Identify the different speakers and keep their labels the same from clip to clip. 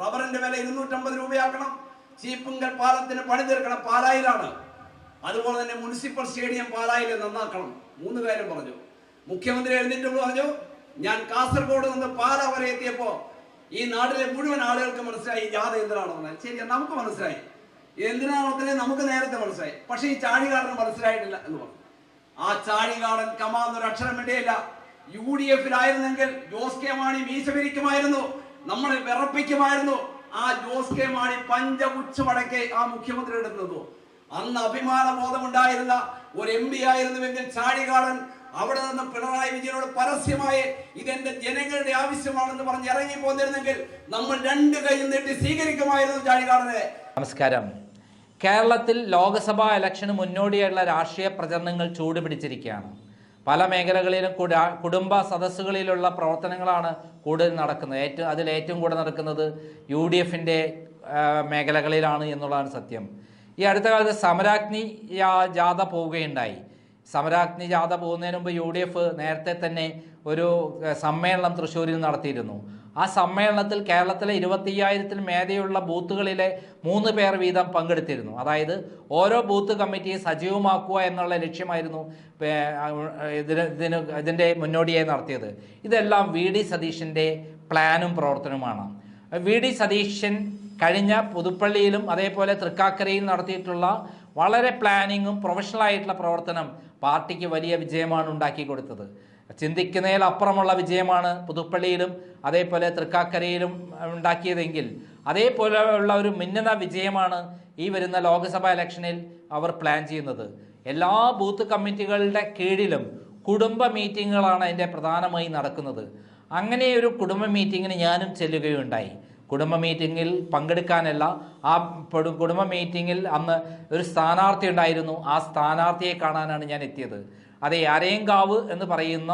Speaker 1: റബ്ബറിന്റെ വില ഇരുന്നൂറ്റമ്പത് രൂപയാക്കണം. ചീപ്പുങ്കൽ പാലത്തിന് പണി തീർക്കണം പാലായിലാണ്. അതുപോലെ തന്നെ മുനിസിപ്പൽ സ്റ്റേഡിയം പാലായിൽ നന്നാക്കണം. മൂന്ന് കാര്യം പറഞ്ഞു. മുഖ്യമന്ത്രി എഴുന്നേറ്റ് പറഞ്ഞു ഞാൻ കാസർഗോഡ് നിന്ന് പാല വരെ എത്തിയപ്പോ ഈ നാട്ടിലെ മുഴുവൻ ആളുകൾക്ക് മനസ്സിലായി ജാഥ എന്തിനാണെന്ന്. ശരി നമുക്ക് മനസ്സിലായി. എന്തിനാണെന്ന് നമുക്ക് നേരത്തെ മനസ്സിലായി. പക്ഷെ ഈ ചാഴികാടന് മനസ്സിലായിട്ടില്ല എന്ന് പറഞ്ഞു. ആ ചാഴികാടൻ കമാന്നൊരു അക്ഷരം വേണ്ടിയില്ല യു ഡി എഫിലായിരുന്നെങ്കിൽ ജോസ് കെ മാണി മീശ പിരിക്കുമായിരുന്നു നമ്മളെ വിറപ്പിക്കുമായിരുന്നു. ആ ജോസ് കെ മാണി പഞ്ചപുച്ഛമടക്കെ ആ മുഖ്യമന്ത്രി എടുത്തതു അന്ന് അഭിമാന ബോധമുണ്ടായിരുന്ന ഒരു എം പി ആയിരുന്നുവെങ്കിൽ ചാഴികാടൻ അവിടെ നിന്ന് പിണറായി വിജയനോട് പരസ്യമായി ഇതെന്റെ ജനങ്ങളുടെ ആവശ്യമാണെന്ന് പറഞ്ഞ് ഇറങ്ങി പോന്നിരുന്നെങ്കിൽ നമ്മൾ രണ്ട് കൈ നീട്ടി സ്വീകരിക്കുമായിരുന്നു ചാഴികാടനെ.
Speaker 2: നമസ്കാരം. കേരളത്തിൽ ലോക്സഭാ ഇലക്ഷന് മുന്നോടിയായുള്ള രാഷ്ട്രീയ പ്രചരണങ്ങൾ ചൂടുപിടിച്ചിരിക്കുകയാണ്. പല മേഖലകളിലും കുട- കുടുംബ സദസ്സുകളിലുള്ള പ്രവർത്തനങ്ങളാണ് കൂടുതൽ നടക്കുന്നത്. ഏറ്റവും അതിൽ ഏറ്റവും കൂടുതൽ നടക്കുന്നത് യു ഡി എഫിന്റെ മേഖലകളിലാണ് എന്നുള്ളതാണ് സത്യം. ഈ അടുത്ത കാലത്ത് സമരാഗ്നി ജാഥ പോവുകയുണ്ടായി. സമരാഗ്നി ജാഥ പോകുന്നതിന് മുമ്പ് യു ഡി എഫ് നേരത്തെ തന്നെ ഒരു സമ്മേളനം തൃശ്ശൂരിൽ നടത്തിയിരുന്നു. ആ സമ്മേളനത്തിൽ കേരളത്തിലെ ഇരുപത്തിയ്യായിരത്തിൽ മേധയുള്ള ബൂത്തുകളിലെ മൂന്ന് പേർ വീതം പങ്കെടുത്തിരുന്നു. അതായത് ഓരോ ബൂത്ത് കമ്മിറ്റിയെ സജീവമാക്കുക എന്നുള്ള ലക്ഷ്യമായിരുന്നു ഇതിന് ഇതിന് ഇതിന്റെ മുന്നോടിയായി നടത്തിയത്. ഇതെല്ലാം വി ഡി സതീഷിന്റെ പ്ലാനും പ്രവർത്തനവുമാണ്. വി ഡി സതീശൻ കഴിഞ്ഞ പുതുപ്പള്ളിയിലും അതേപോലെ തൃക്കാക്കരയിൽ നടത്തിയിട്ടുള്ള വളരെ പ്ലാനിങ്ങും പ്രൊഫഷണലായിട്ടുള്ള പ്രവർത്തനം പാർട്ടിക്ക് വലിയ വിജയമാണ് ഉണ്ടാക്കി കൊടുത്തത്. ചിന്തിക്കുന്നതിലപ്പുറമുള്ള വിജയമാണ് പുതുപ്പള്ളിയിലും അതേപോലെ തൃക്കാക്കരയിലും ഉണ്ടാക്കിയതെങ്കിൽ അതേപോലെ ഉള്ള ഒരു മിന്നുന്ന വിജയമാണ് ഈ വരുന്ന ലോക്സഭാ ഇലക്ഷനിൽ അവർ പ്ലാൻ ചെയ്യുന്നത്. എല്ലാ ബൂത്ത് കമ്മിറ്റികളുടെ കീഴിലും കുടുംബ മീറ്റിങ്ങുകളാണ് അതിന്റെ പ്രധാനമായി നടക്കുന്നത്. അങ്ങനെ ഒരു കുടുംബ മീറ്റിങ്ങിന് ഞാനും ചെല്ലുകയുണ്ടായി. കുടുംബ മീറ്റിങ്ങിൽ പങ്കെടുക്കാനല്ല ആ കുടുംബ മീറ്റിങ്ങിൽ അന്ന് ഒരു സ്ഥാനാർത്ഥി ഉണ്ടായിരുന്നു. ആ സ്ഥാനാർത്ഥിയെ കാണാനാണ് ഞാൻ എത്തിയത്. അതെ അരയങ്കാവ് എന്ന് പറയുന്ന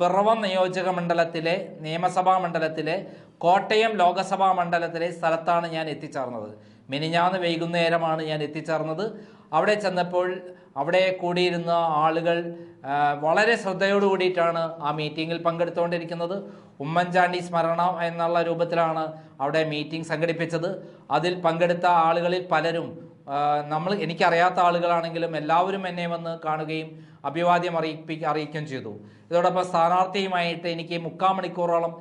Speaker 2: പിറവം നിയോജക മണ്ഡലത്തിലെ നിയമസഭാ മണ്ഡലത്തിലെ കോട്ടയം ലോകസഭാ മണ്ഡലത്തിലെ സ്ഥലത്താണ് ഞാൻ എത്തിച്ചേർന്നത്. മിനിഞ്ഞാന്ന് വൈകുന്നേരമാണ് ഞാൻ എത്തിച്ചേർന്നത്. അവിടെ ചെന്നപ്പോൾ അവിടെ കൂടിയിരുന്ന ആളുകൾ വളരെ ശ്രദ്ധയോടു കൂടിയിട്ടാണ് ആ മീറ്റിങ്ങിൽ പങ്കെടുത്തുകൊണ്ടിരിക്കുന്നത്. ഉമ്മൻചാണ്ടി സ്മരണ എന്നുള്ള രൂപത്തിലാണ് അവിടെ മീറ്റിംഗ് സംഘടിപ്പിച്ചത്. അതിൽ പങ്കെടുത്ത ആളുകളിൽ പലരും നമ്മൾ എനിക്കറിയാത്ത ആളുകളാണെങ്കിലും എല്ലാവരും എന്നെ വന്ന് കാണുകയും അഭിവാദ്യം അറിയിപ്പി അറിയിക്കുകയും ചെയ്തു. ഇതോടൊപ്പം സ്ഥാനാർത്ഥിയുമായിട്ട് എനിക്ക് മുക്കാൽ മണിക്കൂറോളം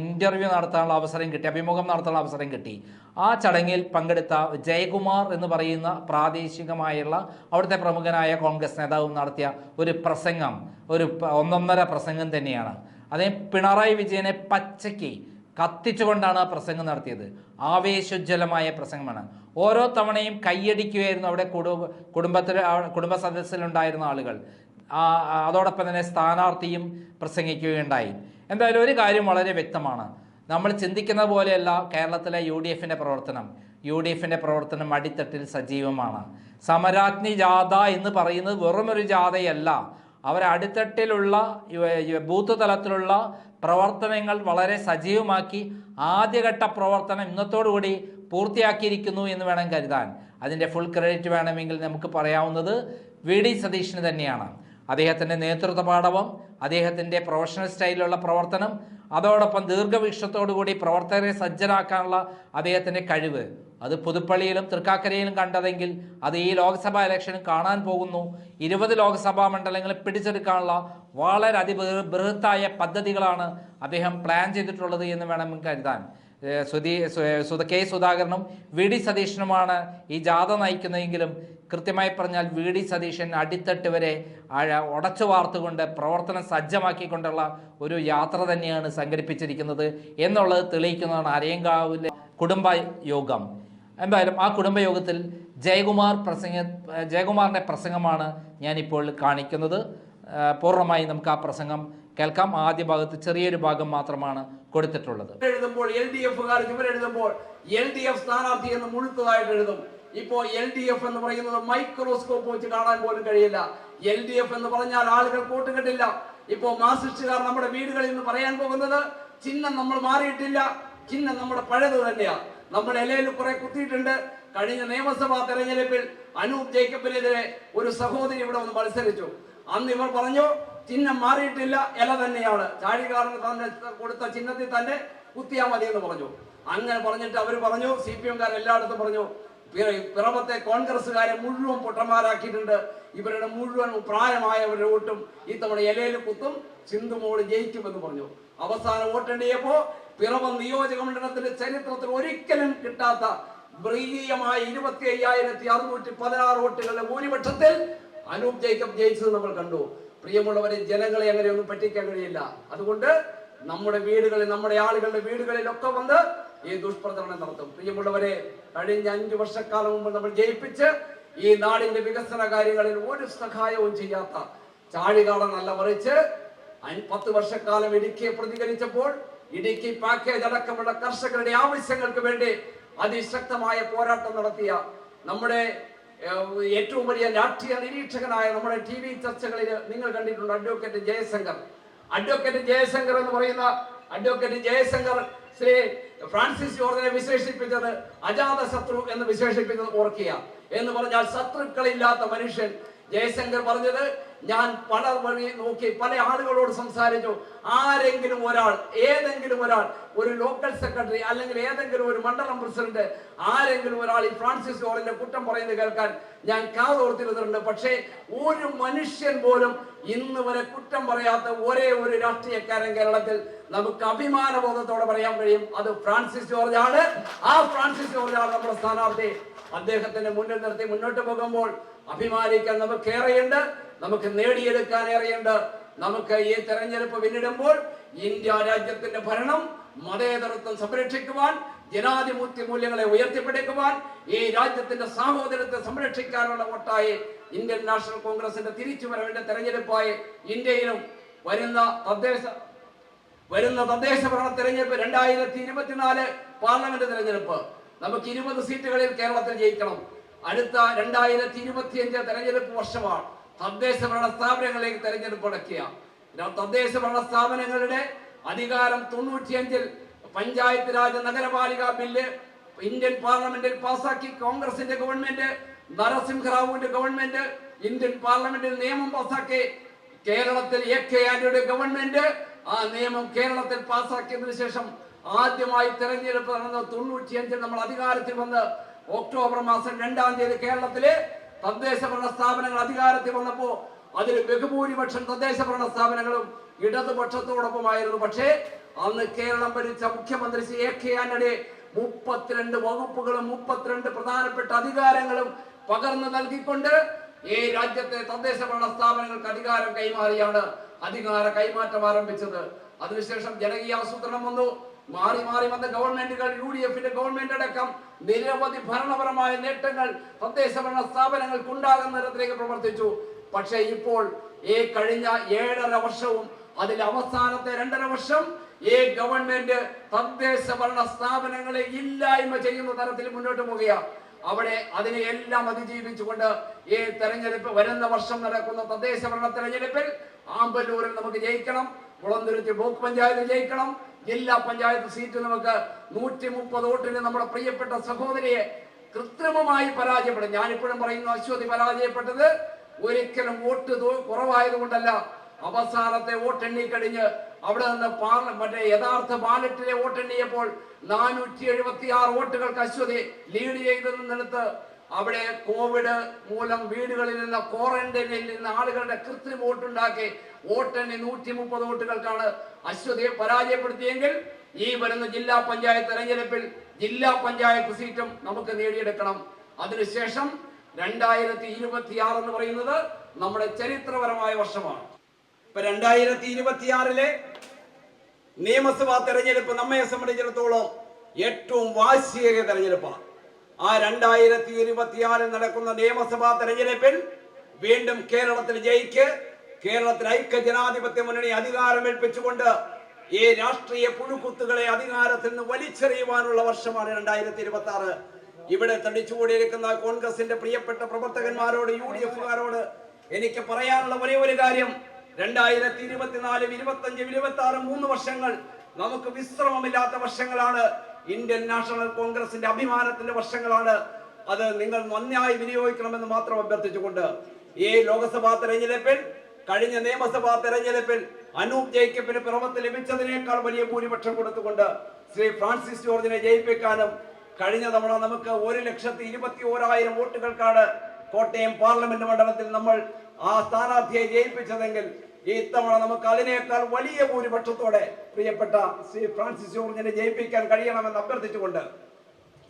Speaker 2: ഇന്റർവ്യൂ നടത്താനുള്ള അവസരം കിട്ടി അഭിമുഖം നടത്താനുള്ള അവസരം കിട്ടി. ആ ചടങ്ങിൽ പങ്കെടുത്ത ജയകുമാർ എന്ന് പറയുന്ന പ്രാദേശികമായുള്ള അവിടുത്തെ പ്രമുഖനായ കോൺഗ്രസ് നേതാവും നടത്തിയ ഒരു പ്രസംഗം ഒരു ഒന്നൊന്നര പ്രസംഗം തന്നെയാണ്. അതേ പിണറായി വിജയനെ പച്ചയ്ക്ക് കത്തിച്ചുകൊണ്ടാണ് ആ പ്രസംഗം നടത്തിയത്. ആവേശോജ്വലമായ പ്രസംഗമാണ്. ഓരോ തവണയും കൈയടിക്കുകയായിരുന്നു അവിടെ കുടുംബ കുടുംബത്തിൽ കുടുംബ സദസ്സിലുണ്ടായിരുന്ന ആളുകൾ. അതോടൊപ്പം തന്നെ സ്ഥാനാർത്ഥിയും പ്രസംഗിക്കുകയുണ്ടായി. എന്തായാലും ഒരു കാര്യം വളരെ വ്യക്തമാണ്. നമ്മൾ ചിന്തിക്കുന്ന പോലെയല്ല കേരളത്തിലെ യു ഡി എഫിന്റെ പ്രവർത്തനം. യു ഡി എഫിന്റെ പ്രവർത്തനം അടിത്തട്ടിൽ സജീവമാണ്. സമരാജ്ഞി ജാഥ എന്ന് പറയുന്നത് വെറുമൊരു ജാഥയല്ല. അവർ അടിത്തട്ടിലുള്ള ബൂത്ത് തലത്തിലുള്ള പ്രവർത്തനങ്ങൾ വളരെ സജീവമാക്കി ആദ്യഘട്ട പ്രവർത്തനം ഇന്നത്തോടുകൂടി പൂർത്തിയാക്കിയിരിക്കുന്നു എന്ന് വേണം കരുതാൻ. അതിന്റെ ഫുൾ ക്രെഡിറ്റ് വേണമെങ്കിൽ നമുക്ക് പറയാവുന്നത് വി ഡി സതീഷിന് തന്നെയാണ്. അദ്ദേഹത്തിന്റെ നേതൃത്വ പാഠവും അദ്ദേഹത്തിന്റെ പ്രൊഫഷണൽ സ്റ്റൈലിലുള്ള പ്രവർത്തനം അതോടൊപ്പം ദീർഘവീക്ഷണത്തോടു കൂടി പ്രവർത്തകരെ സജ്ജരാക്കാനുള്ള അദ്ദേഹത്തിന്റെ കഴിവ്. അത് പുതുപ്പള്ളിയിലും തൃക്കാക്കരയിലും കണ്ടതെങ്കിൽ അത് ഈ ലോക്സഭാ ഇലക്ഷനും കാണാൻ പോകുന്നു. ഇരുപത് ലോക്സഭാ മണ്ഡലങ്ങളെ പിടിച്ചെടുക്കാനുള്ള വളരെ അതിബൃഹത്തായ പദ്ധതികളാണ് അദ്ദേഹം പ്ലാൻ ചെയ്തിട്ടുള്ളത് എന്ന് വേണം കരുതാൻ. സുധീ കെ സുധാകരനും വി ഡി സതീശനുമാണ് ഈ ജാഥ നയിക്കുന്നതെങ്കിലും കൃത്യമായി പറഞ്ഞാൽ വി ഡി സതീശൻ അടിത്തട്ട് വരെ ഉടച്ചു വാർത്തുകൊണ്ട് പ്രവർത്തനം സജ്ജമാക്കിക്കൊണ്ടുള്ള ഒരു യാത്ര തന്നെയാണ് സംഘടിപ്പിച്ചിരിക്കുന്നത് എന്നുള്ളത് തെളിയിക്കുന്നതാണ് അരയങ്കാവിലെ കുടുംബ യോഗം എന്തായാലും ആ കുടുംബയോഗത്തിൽ ജയകുമാർ പ്രസംഗ ജയകുമാറിന്റെ പ്രസംഗമാണ് ഞാനിപ്പോൾ കാണിക്കുന്നത്. പൂർണമായി നമുക്ക് ആ പ്രസംഗം കേൾക്കാം. ആദ്യ ഭാഗത്ത് ചെറിയൊരു ഭാഗം മാത്രമാണ് കൊടുത്തിട്ടുള്ളത്.
Speaker 1: എഴുതുമ്പോൾ എൽ ഡി എഫുകാർ ഇവരെഴുതുമ്പോൾ എൽ ഡി എഫ് സ്ഥാനാർത്ഥി എന്ന് മുഴുത്തതായിട്ട് എഴുതും. ഇപ്പോ എൽ ഡി എഫ് എന്ന് പറയുന്നത് മൈക്രോസ്കോപ്പ് വെച്ച് കാണാൻ പോലും കഴിയില്ല. എൽ ഡി എഫ് എന്ന് പറഞ്ഞാൽ ആളുകൾ കൂട്ടുകെട്ടില്ല ഇപ്പോ മാർസിസ്റ്റുകാർ നമ്മുടെ വീടുകളിൽ നിന്ന് പറയാൻ പോകുന്നത് ചിഹ്നം നമ്മൾ മാറിയിട്ടില്ല. ചിഹ്നം നമ്മുടെ പഴയത് തന്നെയാ. നമ്മുടെ ഇലയിൽ കുറെ കുത്തിയിട്ടുണ്ട്. കഴിഞ്ഞ നിയമസഭാ തെരഞ്ഞെടുപ്പിൽ അനൂപ് ജേക്കബിനെതിരെ ഒരു സഹോദരി ഇവിടെ വന്ന് മത്സരിച്ചു. അന്ന് ഇവർ പറഞ്ഞു ചിഹ്നം മാറിയിട്ടില്ല ഇല തന്നെയാണ്. ചാഴികാരന് തന്നെ കൊടുത്ത ചിഹ്നത്തിൽ തന്നെ കുത്തിയാൽ മതി എന്ന് പറഞ്ഞു. അങ്ങനെ പറഞ്ഞിട്ട് അവർ പറഞ്ഞു സി പി എംകാർ എല്ലായിടത്തും പറഞ്ഞു പിറമത്തെ കോൺഗ്രസ്സുകാരെ മുഴുവൻ പൊട്ടന്മാരാക്കിയിട്ടുണ്ട്. ഇവരുടെ മുഴുവൻ പ്രായമായവരുടെ വോട്ടും ഇത്തവണ ഇലയിൽ കുത്തും സിന്ധുമോൾ ജയിക്കുമെന്ന് പറഞ്ഞു. അവസാന വോട്ടെണ്ണിയപ്പോ പിറവം നിയോജക മണ്ഡലത്തിന്റെ ചരിത്രത്തിൽ ഒരിക്കലും കിട്ടാത്ത മൃഗീയമായ ഇരുപത്തി അയ്യായിരത്തി അറുന്നൂറ്റി പതിനാറ് വോട്ടുകളുടെ ഭൂരിപക്ഷത്തിൽ അനൂപ് ജേക്കബ് ജയിച്ചത് നമ്മൾ കണ്ടു. പ്രിയമുള്ളവരെ ജനങ്ങളെ അങ്ങനെയൊന്നും പറ്റിക്കാൻ കഴിയില്ല. അതുകൊണ്ട് നമ്മുടെ വീടുകളിൽ നമ്മുടെ ആളുകളുടെ വീടുകളിലൊക്കെ വന്ന് ഈ ദുഷ്പ്രചരണം നടത്തും. പ്രിയമുള്ളവരെ കഴിഞ്ഞ അഞ്ചു വർഷക്കാലം മുമ്പ് നമ്മൾ ജയിപ്പിച്ച് ഈ നാടിന്റെ വികസന കാര്യങ്ങളിൽ ഒരു സഹായവും ചെയ്യാത്ത ചാഴികാടനല്ല മറിച്ച് പത്ത് വർഷക്കാലം ഇടുക്കിയെ പ്രതികരിച്ചപ്പോൾ ഇടുക്കി പാക്കേജ് അടക്കമുള്ള കർഷകരുടെ ആവശ്യങ്ങൾക്ക് വേണ്ടി അതിശക്തമായ പോരാട്ടം നടത്തിയ നമ്മുടെ ഏറ്റവും വലിയ രാഷ്ട്രീയ നിരീക്ഷകനായ നമ്മുടെ ടി വി ചർച്ചകളിൽ നിങ്ങൾ കണ്ടിട്ടുണ്ട് അഡ്വക്കേറ്റ് ജയശങ്കർ. അഡ്വക്കേറ്റ് ജയശങ്കർ എന്ന് പറയുന്ന അഡ്വക്കേറ്റ് ജയശങ്കർ ശ്രീ ഫ്രാൻസിസ് ജോർജിനെ വിശേഷിപ്പിച്ചത് അജാത ശത്രു എന്ന് വിശേഷിപ്പിച്ചത് ഓർക്കുക എന്ന് പറഞ്ഞാൽ ശത്രുക്കളില്ലാത്ത മനുഷ്യൻ ജയശങ്കർ പറഞ്ഞത് ഞാൻ പല വഴി നോക്കി പല ആളുകളോട് സംസാരിച്ചു. ആരെങ്കിലും ഒരാൾ ഏതെങ്കിലും ഒരാൾ ഒരു ലോക്കൽ സെക്രട്ടറി അല്ലെങ്കിൽ ഏതെങ്കിലും ഒരു മണ്ഡലം പ്രസിഡന്റ് ആരെങ്കിലും ഒരാൾ ഈ ഫ്രാൻസിസ് ഗോളിന്റെ കുറ്റം പറയുന്നത് കേൾക്കാൻ ഞാൻ കാതോർത്തിരുന്നുണ്ട് പക്ഷേ ഒരു മനുഷ്യൻ പോലും ഇന്ന് വരെ കുറ്റം പറയാത്ത ഒരേ ഒരു രാഷ്ട്രീയക്കാരൻ കേരളത്തിൽ നമുക്ക് അഭിമാനബോധത്തോടെ പറയാൻ കഴിയും. അത് ഫ്രാൻസിസ് ജോർജ് ആണ് ആ ഫ്രാൻസിസ് ജോർജ് ആണ് നമ്മുടെ സ്ഥാനാർത്ഥി. അദ്ദേഹത്തിന്റെ മുന്നിൽ നിർത്തി മുന്നോട്ട് പോകുമ്പോൾ അഭിമാനിക്കാൻ നമുക്ക് ഏറെയുണ്ട്. നമുക്ക് നേടിയെടുക്കാൻ അറിയേണ്ട നമുക്ക് ഈ തെരഞ്ഞെടുപ്പ് പിന്നിടുമ്പോൾ ഇന്ത്യ രാജ്യത്തിന്റെ ഭരണം മതേതരത്വം സംരക്ഷിക്കുവാൻ ജനാധിപത്യ മൂല്യങ്ങളെ ഉയർത്തിപ്പിടിക്കുവാൻ ഈ രാജ്യത്തിന്റെ സാഹോദര്യത്തെ സംരക്ഷിക്കാനുള്ള വോട്ടായി ഇന്ത്യൻ നാഷണൽ കോൺഗ്രസിന്റെ തിരിച്ചുവരവിന്റെ തെരഞ്ഞെടുപ്പായി ഇന്ത്യയിലും വരുന്ന തദ്ദേശ വരുന്ന തദ്ദേശ ഭരണ തെരഞ്ഞെടുപ്പ് രണ്ടായിരത്തി ഇരുപത്തിനാല് പാർലമെന്റ് തെരഞ്ഞെടുപ്പ്. നമുക്ക് ഇരുപത് സീറ്റുകളിൽ കേരളത്തിൽ ജയിക്കണം. അടുത്ത രണ്ടായിരത്തി ഇരുപത്തിയഞ്ച് തെരഞ്ഞെടുപ്പ് വർഷമാണ്. തദ്ദേശ ഭരണ സ്ഥാപനങ്ങളിലേക്ക് തെരഞ്ഞെടുപ്പ് നടക്കുക തദ്ദേശ ഭരണ സ്ഥാപനങ്ങളുടെ അധികാരം തൊണ്ണൂറ്റിയഞ്ചിൽ പഞ്ചായത്ത് രാജ് നഗരപാലിക ബില്ല് ഇന്ത്യൻ പാർലമെന്റിൽ പാസാക്കി. കോൺഗ്രസിന്റെ ഗവൺമെന്റ് നരസിംഹറാവുവിന്റെ ഗവൺമെന്റ് ഇന്ത്യൻ പാർലമെന്റിൽ നിയമം പാസാക്കി. കേരളത്തിൽ എ കെ ആന്റണിയുടെ ഗവൺമെന്റ് ആ നിയമം കേരളത്തിൽ പാസാക്കിയതിനു ശേഷം ആദ്യമായി തെരഞ്ഞെടുപ്പ് നടന്ന തൊണ്ണൂറ്റിയഞ്ചിൽ നമ്മൾ അധികാരത്തിൽ വന്ന് ഒക്ടോബർ മാസം രണ്ടാം തീയതി കേരളത്തിലെ തദ്ദേശ ഭരണ സ്ഥാപനങ്ങൾ അധികാരത്തിൽ വന്നപ്പോ അതിൽ ബഹുഭൂരിപക്ഷം തദ്ദേശ ഭരണ സ്ഥാപനങ്ങളും ഇടതുപക്ഷത്തോടൊപ്പമായിരുന്നു. പക്ഷേ അന്ന് കേരളം ഭരിച്ച മുഖ്യമന്ത്രി ശ്രീ എ കെ ആന്റണി മുപ്പത്തിരണ്ട് വകുപ്പുകളും മുപ്പത്തിരണ്ട് പ്രധാനപ്പെട്ട അധികാരങ്ങളും പകർന്നു നൽകിക്കൊണ്ട് ഈ രാജ്യത്തെ തദ്ദേശ ഭരണ സ്ഥാപനങ്ങൾക്ക് അധികാരം കൈമാറിയാണ് അധികാര കൈമാറ്റം ആരംഭിച്ചത്. അതിനുശേഷം ജനകീയ ആസൂത്രണം വന്നു. മാറി മാറി വന്ന ഗവൺമെന്റുകൾ യു ഡി എഫിന്റെ ഗവൺമെന്റ് അടക്കം നിരവധി ഭരണപരമായ നേട്ടങ്ങൾ തദ്ദേശ ഭരണ സ്ഥാപനങ്ങൾക്ക് ഉണ്ടാകുന്ന തരത്തിലേക്ക് പ്രവർത്തിച്ചു. പക്ഷേ ഇപ്പോൾ ഈ കഴിഞ്ഞ ഏഴര വർഷവും അതിൽ അവസാനത്തെ രണ്ടര വർഷം ഈ ഗവൺമെന്റ് തദ്ദേശ ഭരണ സ്ഥാപനങ്ങളെ ഇല്ലായ്മ ചെയ്യുന്ന തരത്തിൽ മുന്നോട്ട് പോവുകയാണ്. അവിടെ അതിനെ എല്ലാം അതിജീവിച്ചുകൊണ്ട് ഈ തെരഞ്ഞെടുപ്പ് വരുന്ന വർഷം നടക്കുന്ന തദ്ദേശ ഭരണ തെരഞ്ഞെടുപ്പിൽ ആമ്പല്ലൂരിൽ നമുക്ക് ജയിക്കണം കുളന്തുരുത്തി ബ്ലോക്ക് പഞ്ചായത്ത് ജയിക്കണം ജില്ലാ പഞ്ചായത്ത് സീറ്റ് നമുക്ക് നൂറ്റി മുപ്പത് വോട്ടിന് നമ്മുടെ പ്രിയപ്പെട്ട സഹോദരിയെ കൃത്രിമമായി പരാജയപ്പെടും. ഞാനിപ്പോഴും പറയുന്നു അശ്വതി പരാജയപ്പെട്ടത് ഒരിക്കലും വോട്ട് കുറവായതുകൊണ്ടല്ല. അവസാനത്തെ വോട്ടെണ്ണി കഴിഞ്ഞ് അവിടെ നിന്ന് പാർല മറ്റേ യഥാർത്ഥ ബാലറ്റിലെ വോട്ടെണ്ണിയപ്പോൾ നാനൂറ്റി എഴുപത്തി ആറ് വോട്ടുകൾക്ക് അശ്വതി ലീഡ് ചെയ്ത് നിന്നെടുത്ത് അവിടെ കോവിഡ് മൂലം വീടുകളിൽ നിന്ന് ക്വാറന്റൈനിൽ നിന്ന് ആളുകളുടെ കൃത്രിമ വോട്ടുണ്ടാക്കി. വോട്ടെണ്ണി നൂറ്റി മുപ്പത് വോട്ടുകൾക്കാണ് അശ്വതിയെ പരാജയപ്പെടുത്തിയെങ്കിൽ ഈ വരുന്ന ജില്ലാ പഞ്ചായത്ത് തെരഞ്ഞെടുപ്പിൽ ജില്ലാ പഞ്ചായത്ത് സീറ്റും നമുക്ക് നേടിയെടുക്കണം. അതിനുശേഷം രണ്ടായിരത്തി ഇരുപത്തി ആറ് എന്ന് പറയുന്നത് നമ്മുടെ ചരിത്രപരമായ വർഷമാണ്. ഇപ്പൊ രണ്ടായിരത്തി ഇരുപത്തിയാറിലെ നിയമസഭാ തെരഞ്ഞെടുപ്പ് നമ്മെ സംബന്ധിച്ചിടത്തോളം ഏറ്റവും വാശിയേറിയ തെരഞ്ഞെടുപ്പാണ്. ആ രണ്ടായിരത്തി ഇരുപത്തിയാറിൽ നടക്കുന്ന നിയമസഭാ തെരഞ്ഞെടുപ്പിൽ വീണ്ടും കേരളത്തിൽ ജയിക്ക് കേരളത്തിൽ ഐക്യ ജനാധിപത്യ മുന്നണി അധികാരമേൽപ്പിച്ചുകൊണ്ട് ഈ രാഷ്ട്രീയ പുഴുക്കുത്തുകളെ അധികാരത്തിൽ നിന്ന് വലിച്ചെറിയുവാനുള്ള വർഷമാണ് രണ്ടായിരത്തി ഇരുപത്തി ആറ് ഇവിടെ തടിച്ചുകൂടിയിരിക്കുന്ന കോൺഗ്രസിന്റെ പ്രിയപ്പെട്ട പ്രവർത്തകന്മാരോട് യു ഡി എഫുകാരോട് എനിക്ക് പറയാനുള്ള ഒരേ ഒരു കാര്യം. രണ്ടായിരത്തി ഇരുപത്തിനാലും ഇരുപത്തഞ്ചും ഇരുപത്തി ആറും മൂന്ന് വർഷങ്ങൾ നമുക്ക് വിശ്രമമില്ലാത്ത വർഷങ്ങളാണ്. ഇന്ത്യൻ നാഷണൽ കോൺഗ്രസിന്റെ അഭിമാനത്തിന്റെ വർഷങ്ങളാണ് അത് നിങ്ങൾ നന്നായി വിനിയോഗിക്കണമെന്ന് മാത്രം അഭ്യർത്ഥിച്ചുകൊണ്ട് ഈ ലോകസഭാ തെരഞ്ഞെടുപ്പിൽ കഴിഞ്ഞ നിയമസഭാ തെരഞ്ഞെടുപ്പിൽ അനൂപ് ജയിക്കപ്പിന് പിറമത്ത് ലഭിച്ചതിനേക്കാൾ വലിയ ഭൂരിപക്ഷം കൊടുത്തുകൊണ്ട് ശ്രീ ഫ്രാൻസിസ് ജോർജിനെ ജയിപ്പിക്കാനും കഴിഞ്ഞ തവണ നമുക്ക് ഒരു ലക്ഷത്തി ഇരുപത്തി ഓരായിരം വോട്ടുകൾക്കാണ് കോട്ടയം പാർലമെന്റ് മണ്ഡലത്തിൽ നമ്മൾ ആ സ്ഥാനാർത്ഥിയെ ജയിപ്പിച്ചതെങ്കിൽ ഇത്തവണ നമുക്ക് അതിനേക്കാൾ വലിയ ഭൂരിപക്ഷത്തോടെ പ്രിയപ്പെട്ട ശ്രീ ഫ്രാൻസിസ് ജോർജിനെ ജയിപ്പിക്കാൻ കഴിയണമെന്ന് അഭ്യർത്ഥിച്ചുകൊണ്ട്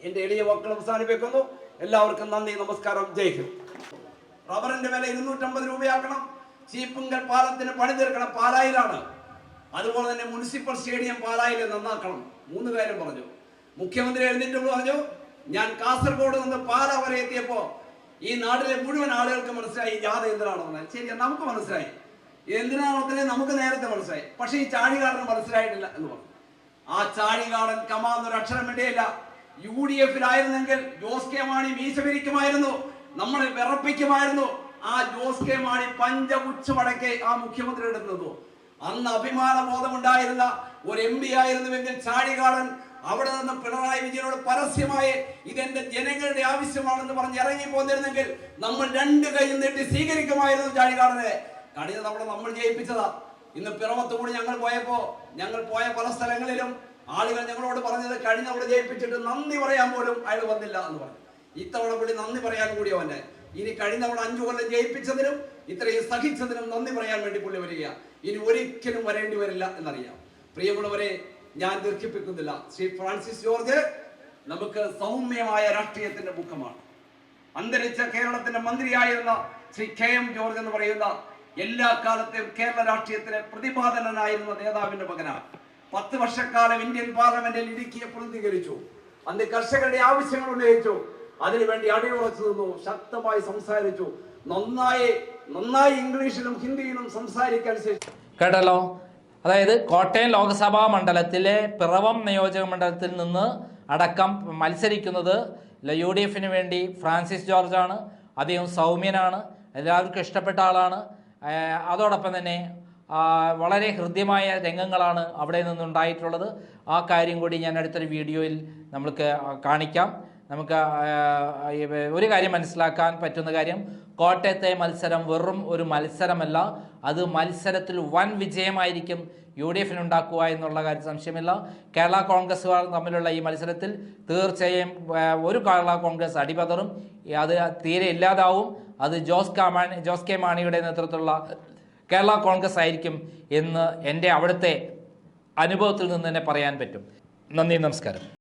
Speaker 1: എന്റെ എളിയ വാക്കുകൾ അവസാനിപ്പിക്കുന്നു. എല്ലാവർക്കും നന്ദി നമസ്കാരം ജയ് ഹിന്ദ്. റബ്ബറിന്റെ വില ഇരുന്നൂറ്റമ്പത് രൂപയാക്കണം. ചീപ്പുങ്കൽ പാലത്തിന് പണി തീർക്കണം പാലായിലാണ്. അതുപോലെ തന്നെ മുനിസിപ്പൽ സ്റ്റേഡിയം പാലായിൽ നന്നാക്കണം. മൂന്ന് കാര്യം പറഞ്ഞു. മുഖ്യമന്ത്രി എഴുന്നേറ്റ് പറഞ്ഞു ഞാൻ കാസർഗോഡ് നിന്ന് പാല വരെ എത്തിയപ്പോ ഈ നാട്ടിലെ മുഴുവൻ ആളുകൾക്ക് മനസ്സിലായി ഈ ജാഥ എന്തിനാണെന്ന് ശരി നമുക്ക് മനസ്സിലായി. എന്തിനാണെന്നതിനെ നമുക്ക് നേരത്തെ മനസ്സിലായി. പക്ഷെ ഈ ചാഴികാടൻ മനസ്സിലായിട്ടില്ല എന്ന് പറഞ്ഞു. ആ ചാഴികാടൻ കമാന്നൊരു അക്ഷരം വേണ്ടിയില്ല യു ഡി എഫിലായിരുന്നെങ്കിൽ ജോസ് കെ മാണി മീശപിരിക്കുമായിരുന്നു നമ്മളെ വിറപ്പിക്കുമായിരുന്നു. ആ ജോസ് കെ മാണി പഞ്ചപുച്ഛമടക്കെ ആ മുഖ്യമന്ത്രി എടുത്തതു അന്ന് അഭിമാന ബോധമുണ്ടായിരുന്ന ഒരു എം പി ആയിരുന്നുവെങ്കിൽ ചാഴികാടൻ അവിടെ നിന്ന് പിണറായി വിജയനോട് പരസ്യമായി ഇതെന്റെ ജനങ്ങളുടെ ആവശ്യമാണെന്ന് പറഞ്ഞ് ഇറങ്ങി പോന്നിരുന്നെങ്കിൽ നമ്മൾ രണ്ട് കൈ നീട്ടി സ്വീകരിക്കുമായിരുന്നു ചാഴികാടനെ. കഴിഞ്ഞ തവണ നമ്മൾ ജയിപ്പിച്ചതാ. ഇന്ന് പിറമത്ത് കൂടി ഞങ്ങൾ പോയപ്പോ ഞങ്ങൾ പോയ പല സ്ഥലങ്ങളിലും ആളുകൾ ഞങ്ങളോട് പറഞ്ഞത് കഴിഞ്ഞ തവണ ജയിപ്പിച്ചിട്ട് നന്ദി പറയാൻ പോലും അയാൾ വന്നില്ല എന്ന് പറഞ്ഞു. ഇത്തവണ കൂടി നന്ദി പറയാൻ കൂടി അവനെ. ഇനി കഴിഞ്ഞ തവണ അഞ്ചു കൊല്ലം ജയിപ്പിച്ചതിനും ഇത്രയും സഹിച്ചതിനും നന്ദി പറയാൻ വേണ്ടി പുള്ളി വരിക. ഇനി ഒരിക്കലും വരേണ്ടി വരില്ല എന്നറിയാം. പ്രിയമുള്ളവരെ ഞാൻ ദീർഘിപ്പിക്കുന്നില്ല. ശ്രീ ഫ്രാൻസിസ് ജോർജ് നമുക്ക് സൗമ്യമായ രാഷ്ട്രീയത്തിന്റെ മുഖമാണ്. അന്തരിച്ച കേരളത്തിന്റെ മന്ത്രിയായിരുന്ന ശ്രീ കെ എം ജോർജ് എന്ന് പറയുന്ന എല്ലാ കാലത്തെയും കേരള രാഷ്ട്രീയത്തിലെ പ്രതിപാദനനായിരുന്ന നേതാവിന്റെ മകനാണ്. പത്ത് വർഷക്കാലം ഇന്ത്യൻ പാർലമെന്റിൽ ഇടുക്കിയെ പ്രതിനിധീകരിച്ചു. അന്ന് കർഷകരുടെ ആവശ്യങ്ങൾ ഉന്നയിച്ചു. അതിനുവേണ്ടി അടിയുറച്ചു നിന്നു ശക്തമായി സംസാരിച്ചു. നന്നായി നന്നായി ഇംഗ്ലീഷിലും ഹിന്ദിയിലും സംസാരിക്കാൻ
Speaker 2: കേട്ടല്ലോ? അതായത് കോട്ടയം ലോക്സഭാ മണ്ഡലത്തിലെ പിറവം നിയോജക മണ്ഡലത്തിൽ നിന്ന് അടക്കം മത്സരിക്കുന്നത് യു ഡി എഫിന് വേണ്ടി ഫ്രാൻസിസ് ജോർജാണ്. അദ്ദേഹം സൗമ്യനാണ്. എല്ലാവർക്കും ഇഷ്ടപ്പെട്ട ആളാണ്. അതോടൊപ്പം തന്നെ വളരെ ഹൃദ്യമായ രംഗങ്ങളാണ് അവിടെ നിന്നുണ്ടായിട്ടുള്ളത്. ആ കാര്യം കൂടി ഞാൻ അടുത്തൊരു വീഡിയോയിൽ നമ്മൾക്ക് കാണിക്കാം. നമുക്ക് ഒരു കാര്യം മനസ്സിലാക്കാൻ പറ്റുന്ന കാര്യം കോട്ടയത്തെ മത്സരം വെറും ഒരു മത്സരമല്ല. അത് മത്സരത്തിൽ വൻ വിജയമായിരിക്കും യു ഡി എഫിന് ഉണ്ടാക്കുക എന്നുള്ള കാര്യം സംശയമില്ല. കേരള കോൺഗ്രസ്സുകാർ തമ്മിലുള്ള ഈ മത്സരത്തിൽ തീർച്ചയായും ഒരു കേരള കോൺഗ്രസ് അടിപതറും. അത് തീരെ ഇല്ലാതാവും. അത് ജോസ് കെ മാണി ജോസ് കെ മാണിയുടെ നേതൃത്വത്തിലുള്ള കേരള കോൺഗ്രസ് ആയിരിക്കും എന്ന് എന്റെ അവിടുത്തെ അനുഭവത്തിൽ നിന്ന് തന്നെ പറയാൻ പറ്റും. നന്ദി നമസ്കാരം.